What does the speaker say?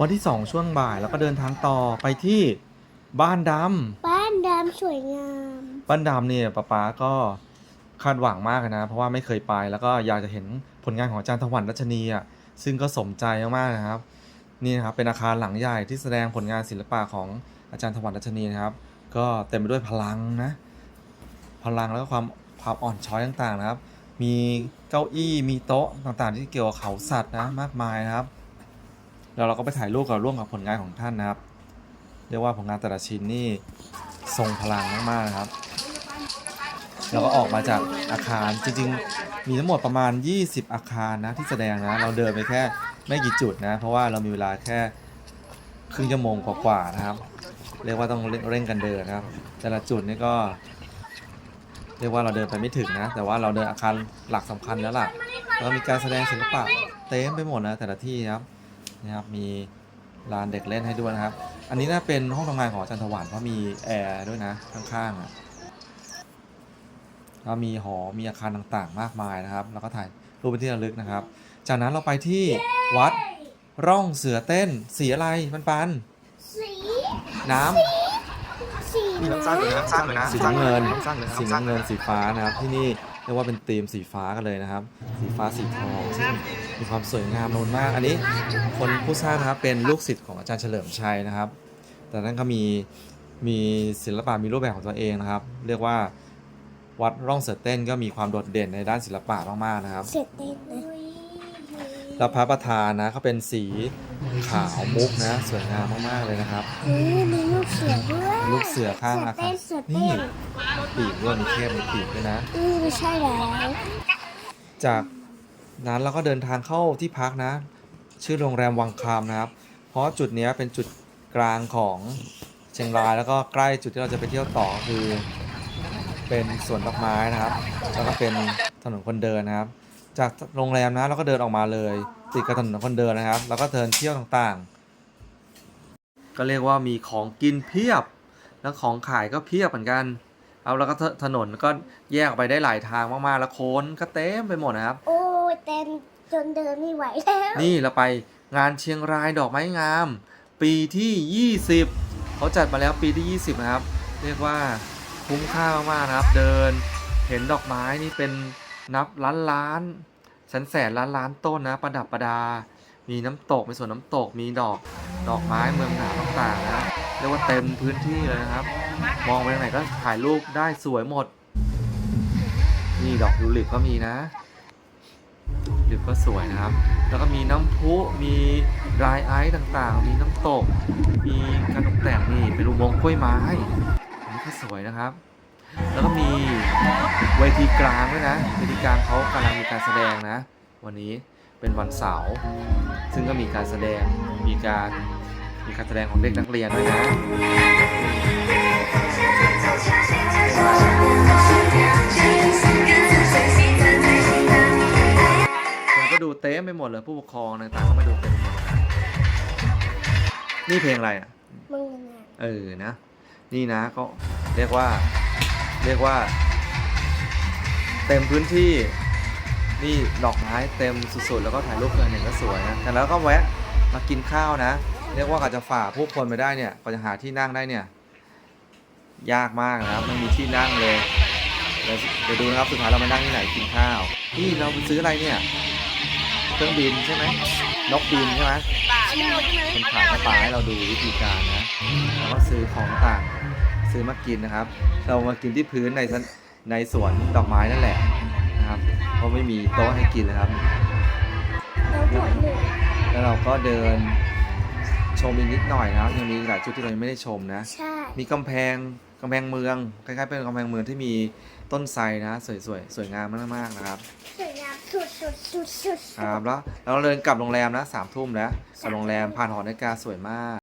วันที่สองช่วงบ่ายแล้วก็เดินทางต่อไปที่บ้านดำบ้านดำสวยงามบ้านดำเนี่ยป๊าป๊าก็คาดหวังมากนะ เพราะว่าไม่เคยไปแล้วก็อยากจะเห็นผลงานของอาจารย์ถวันรัชนีอะซึ่งก็สมใจมากๆนะครับ นี่นะครับเป็นอาคารหลังใหญ่ที่แสดงผลงานศิลปะของอาจารย์ถวันรัชนีนะครับ ก็เต็มไปด้วยพลังนะ พลังแล้วก็ความความอ่อนช้อยต่างๆนะครับ มีเก้าอี้มีโต๊ะต่างๆ ที่เกี่ยวกับเขาสัตว์นะมากมายนะครับ แล้วเราก็ไปถ่ายรูปกับร่วมกับผลงานของท่านนะครับ เรียกว่าผลงานแต่ละชิ้นนี่ทรงพลังมากๆนะครับ เราก็ออกมาจากอาคารจริงๆ มีทั้งหมดประมาณ 20 อาคารนะที่แสดงนะ เราเดินไปแค่ไม่กี่จุดนะ เพราะว่าเรามีเวลาแค่ครึ่งชั่วโมงกว่าๆนะครับ เรียกว่าต้องเร่งกันเดินนะครับ แต่ละจุดนี่ก็ เรียกว่าเราเดินไปไม่ถึงนะ แต่ว่าเราเดินอาคารหลักสำคัญแล้วล่ะ แล้วมีการแสดงศิลปะเต็มไปหมดนะแต่ละที่ครับ นะครับมีลานเด็กเล่นให้ด้วยนะครับ อันนี้น่าเป็นห้องทำงานของอาจารย์ถวันเพราะมีแอร์ด้วยนะข้างๆอะแล้วมีหอ มีอาคารต่างๆ มากมายนะครับ แล้วก็ถ่ายรูปเป็นที่ระลึกนะครับ จากนั้นเราไปที่วัดร่องเสือเต้น สีอะไรปันปัน สีๆน้ำสีนี่น้ำสร้างเลยนะสร้างเลยนะสีน้ำเงินสร้างเลยนะสีน้ำเงินสีฟ้านะครับที่นี่ เรียกว่าเป็นธีมสีฟ้ากันเลยนะครับ สีฟ้าสีทองซึ่งมีความสวยงามนูนมาก อันนี้คนผู้สร้างนะครับเป็นลูกศิษย์ของอาจารย์เฉลิมชัยนะครับ แต่นั้นก็มีมีศิลปะมีรูปแบบของตัวเองนะครับ เรียกว่าวัดร่องเสือเต้นก็มีความโดดเด่นในด้านศิลปะมากๆนะครับ เสร็จเต้นนะ แล้วพระประธานนะเขาเป็นสีขาวมุกนะ สวยงามมากๆเลยนะครับเฮ้ยมีลูกเสือด้วยลูกเสือข้างอาคารเสือเต้นี่นปีกด้วยมีเข้มมีปีกด้วยนะอืมใช่แล้วจากนั้นเราก็เดินทางเข้าที่พักนะ ชื่อโรงแรมวังคามนะครับ เพราะจุดเนี้ยเป็นจุดกลางของเชียงรายแล้วก็ใกล้จุดที่เราจะไปเที่ยวต่อคือ เป็นสวนดอกไม้นะครับ แล้วก็เป็นถนนคนเดินนะครับ จากโรงแรมนะเราก็เดินออกมาเลยติดกับถนนคนเดินนะครับ แล้วก็เดินเที่ยวต่างๆ ก็เรียกว่ามีของกินเพียบ แล้วของขายก็เพียบเหมือนกันเอาแล้วก็ถถนนก็แยกออกไปได้หลายทางมากๆแล้วโค้นก็เต็มไปหมดนะครับ โอ้ยเต็มจนเดินไม่ไหวแล้ว นี่เราไปงานเชียงรายดอกไม้งาม ปีที่ 20 เขาจัดมาแล้วปีที่ 20 นะครับ เรียกว่าคุ้มค่ามากๆนะครับ เดินเห็นดอกไม้นี่เป็น นับล้านล้านแสนแสนล้านล้านต้นนะ ประดับประดา มีน้ำตกมีสวนน้ำตกมีดอกดอกไม้เมืองหนาวต่างๆนะเรียกว่าเต็มพื้นที่เลยนะครับ มองไปทางไหนก็ถ่ายรูปได้สวยหมด นี่ดอกทิวลิปก็มีนะลิปก็สวยนะครับ แล้วก็มีน้ำพุมีรายไอซ์ต่างๆ มีน้ำตก มีการตกแต่งนี่เป็นอุโมงค์กล้วยไม้อันนี้ก็สวยนะครับ แล้วก็มี เวทีกลางด้วยนะ เวทีกลางเขากำลังมีการแสดงนะ วันนี้เป็นวันเสาร์ซึ่งก็มีการแสดงมีการมีการแสดงของเด็กนักเรียนด้วยนะคนก็ดูเต็มไปหมดเลยผู้ปกครองต่างๆก็มาดูเต็มไปหมดเลยนี่เพลงอะไรอะมึงนะเออนะ นี่นะก็เรียกว่าเรียกว่า เต็มพื้นที่นี่ดอกไม้เต็มสุดๆ แล้วก็ถ่ายรูปกันเนี่ยก็สวยนะแต่แล้วก็แวะมากินข้าวนะ เรียกว่ากว่าจะฝ่าผู้คนไปได้เนี่ยกว่าจะหาที่นั่งได้เนี่ย ยากมากนะครับไม่มีที่นั่งเลยเดี๋ยวดูนะครับสุดท้ายเรามานั่งที่ไหนกินข้าวนี่เราซื้ออะไรเนี่ยเครื่องบินใช่ไหมนกบินใช่ไหมคนขายกระป๋าให้เราดูวิธีการนะแล้วก็ซื้อของต่างซื้อมากินนะครับ เรามากินที่พื้นในสน ในสวนดอกไม้นั่นแหละนะครับ เพราะไม่มีโต๊ะให้กินนะครับเราหัวหนึ่งแล้วเราก็เดินชมอีกนิดหน่อยนะครับยังมีหลายจุดที่เรายังไม่ได้ชมนะ ใช่ มีกำแพงกำแพงเมืองคล้ายๆเป็นกำแพงเมืองที่มีต้นไทรนะสวยๆสวยงามมากๆนะครับสวยงามสุดสุดสุดสุดครับแล้วแล้วเราเดินกลับโรงแรมนะสามทุ่มแล้วกลับโรงแรมผ่านหอนาฬิกาสวยมาก